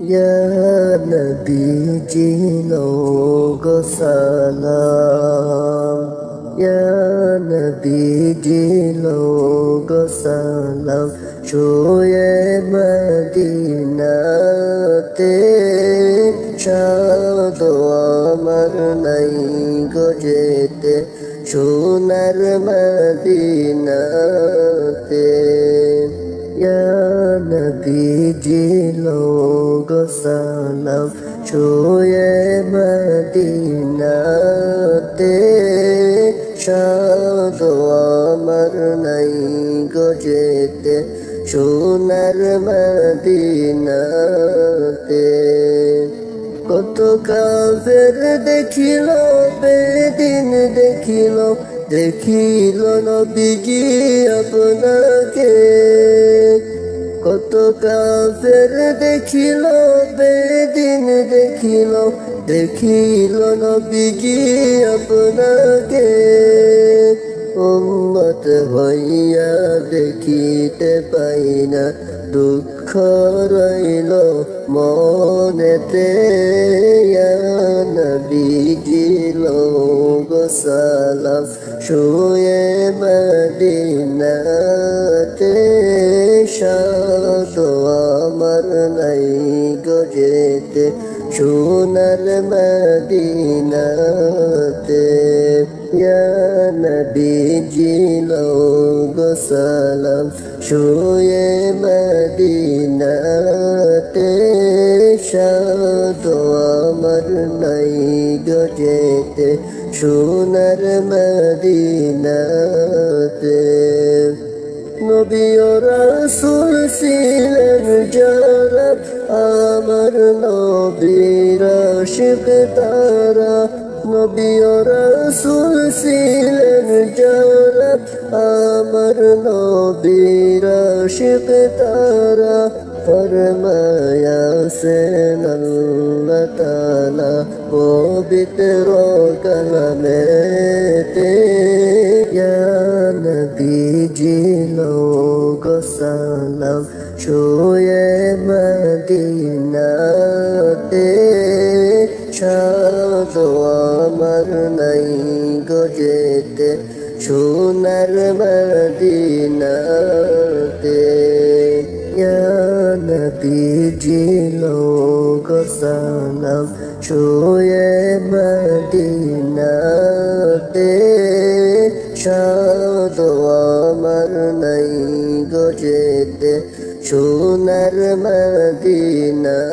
يا نبيجي لوغ سلام يا نبيجي لوغ سلام شوية মদিনাতে সাদ আমার নাই গো যেতে সোনার মদিনাতে ইয়া নবীজি লোগ সালাম ছুয়ে মদিনাতে সাদ আমার নাই গো যেতে সোনার মদিনাতে কত কাফের দেখিল বেদিন দেখিল দেখিল নবীজি আপনাকে? কত কাফের দেখিল, বেদিন দেখিল দেখিল নবীজি আপনাকে? উম্মত হইয়া দেখিতে পাই না, দুঃখ রইল মনেতে। নবীজিল গোসালাম শুয়ে মদিনাতে সাদ আমার নাই গজেতে সোনার মদিনাতে। নবীজিল গোসালাম শুয়ে মদিনাতে সাদ আমার নাই গজেতে সোনার মদিনাতে নবী ও রাসূল ছিলেন যারা আমার নবীর আশিক তারা নবী ও রাসূল ছিলেন যারা আমার নবীর আশিক তারা ফরমায়াছেন আল্লাহ তাআলা পবিত্র কালামেতে ইয়া নবীজি লোগ সালাম শুয়ে মদিনাতে সাদ আমার নাই গজেতে সোনার মদিনাতে ইয়া নবীজি লোগ ছুয়ে মদিনাতে সাদ আমার নাই গজেতে সোনার মদিনাতে